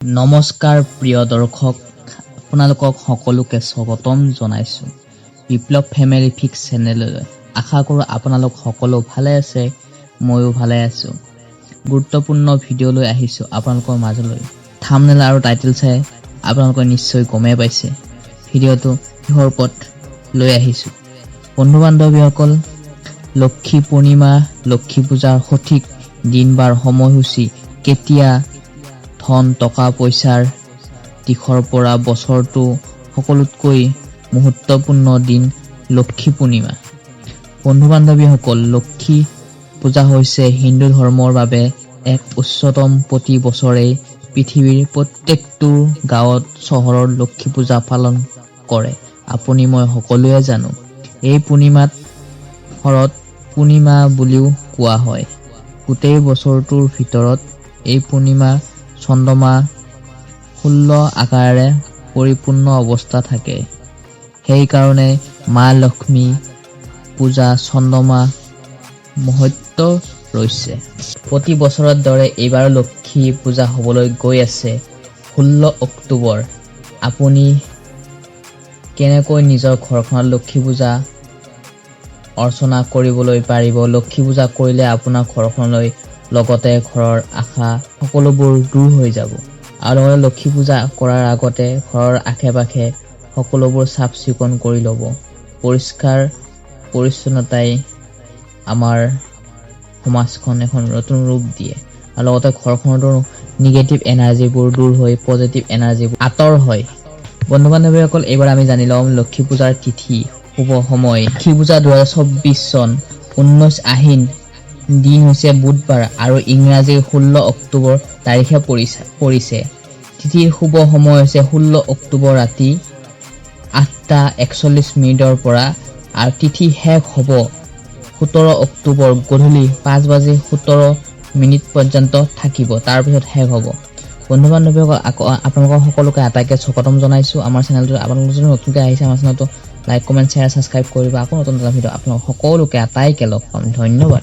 নমস্কাৰ প্ৰিয় দৰ্শক, আপোনালোকক সকলোকে স্বাগতম জনাইছোঁ বিপ্লৱ ফেমিলি ফিক্স চেনেললৈ। আশা কৰোঁ আপোনালোক সকলো ভালে আছে, ময়ো ভালে আছোঁ। গুৰুত্বপূৰ্ণ ভিডিঅ' লৈ আহিছোঁ আপোনালোকৰ মাজলৈ। থামনেল আৰু টাইটেল চাই আপোনালোকে নিশ্চয় গমেই পাইছে। ভিডিঅ'টো কিহৰ ওপৰত লৈ আহিছোঁ? বন্ধু বান্ধৱীসকল লক্ষী পূৰ্ণিমা লক্ষী পূজাৰ সঠিক দিন বাৰ সময়সূচী কেতিয়া ধন টকা পইচাৰ দিশৰ পৰা বছৰটো সকলোতকৈ মুহূৰ্তপূৰ্ণ দিন লক্ষী পূৰ্ণিমা। বন্ধু বান্ধৱীসকল লক্ষী পূজা হৈছে হিন্দু ধৰ্মৰ বাবে এক উচ্চতম প্ৰতি বছৰেই পৃথিৱীৰ প্ৰত্যেকটো গাঁৱত চহৰত লক্ষী পূজা পালন কৰে। আপুনি মই সকলোৱে জানো এই পূৰ্ণিমাত শৰৎ পূৰ্ণিমা বুলিও কোৱা হয়। গোটেই বছৰটোৰ ভিতৰত এই পূৰ্ণিমা চন্দ্ৰমা ষোল্ল আকাৰেৰে পৰিপূৰ্ণ অৱস্থা থাকে। সেইকাৰণে মা লক্ষ্মী পূজা চন্দ্ৰমা মহত্ব ৰৈছে প্ৰতি বছৰৰ দৰে এইবাৰ লক্ষী পূজা হ'বলৈ গৈ আছে ষোল্ল অক্টোবৰ। আপুনি কেনেকৈ নিজৰ ঘৰখনত লক্ষী পূজা অৰ্চনা কৰিবলৈ পাৰিব? লক্ষী পূজা কৰিলে আপোনাৰ ঘৰখনলৈ লগতে ঘৰৰ আশা সকলোবোৰ দূৰ হৈ যাব। আৰু লগতে লক্ষী পূজা কৰাৰ আগতে ঘৰৰ আশে পাশে সকলোবোৰ চাফ চিকুণ কৰি ল'ব। পৰিষ্কাৰ পৰিচ্ছন্নতাই আমাৰ সমাজখন এখন নতুন ৰূপ দিয়ে। আৰু লগতে ঘৰখনতো নিগেটিভ এনাৰ্জিবোৰ দূৰ হৈ পজিটিভ এনাৰ্জিবোৰ আঁতৰ হয়। বন্ধু বান্ধৱীসকল এইবাৰ আমি জানি ল'ম লক্ষী পূজাৰ তিথি শুভ সময়। লক্ষী পূজা দুহেজাৰ চৌব্বিছ চন ঊনৈছ আহিন দিন হৈছে বুধবাৰ আৰু ইংৰাজীৰ ষোল্ল অক্টোবৰ তাৰিখে পৰিছে পৰিছে। তিথিৰ শুভ সময় হৈছে ষোল্ল অক্টোবৰ ৰাতি আঠটা একচল্লিছ মিনিটৰ পৰা আৰু তিথি শেষ হ'ব সোতৰ অক্টোবৰ গধূলি পাঁচ বাজি সোতৰ মিনিট পৰ্যন্ত থাকিব তাৰপিছত শেষ হ'ব। বন্ধু বান্ধৱীসকল আকৌ আপোনালোকৰ সকলোকে আটাইকে স্বাগতম জনাইছোঁ। আমাৰ চেনেলটো আপোনালোক যদি নতুনকৈ আহিছে আমাৰ চেনেলটো, লাইক, কমেণ্ট, শ্বেয়াৰ, ছাবস্ক্ৰাইব কৰিব। আকৌ নতুন এটা ভিডিঅ' আপোনালোক সকলোকে আটাইকে লগ পাম। ধন্যবাদ।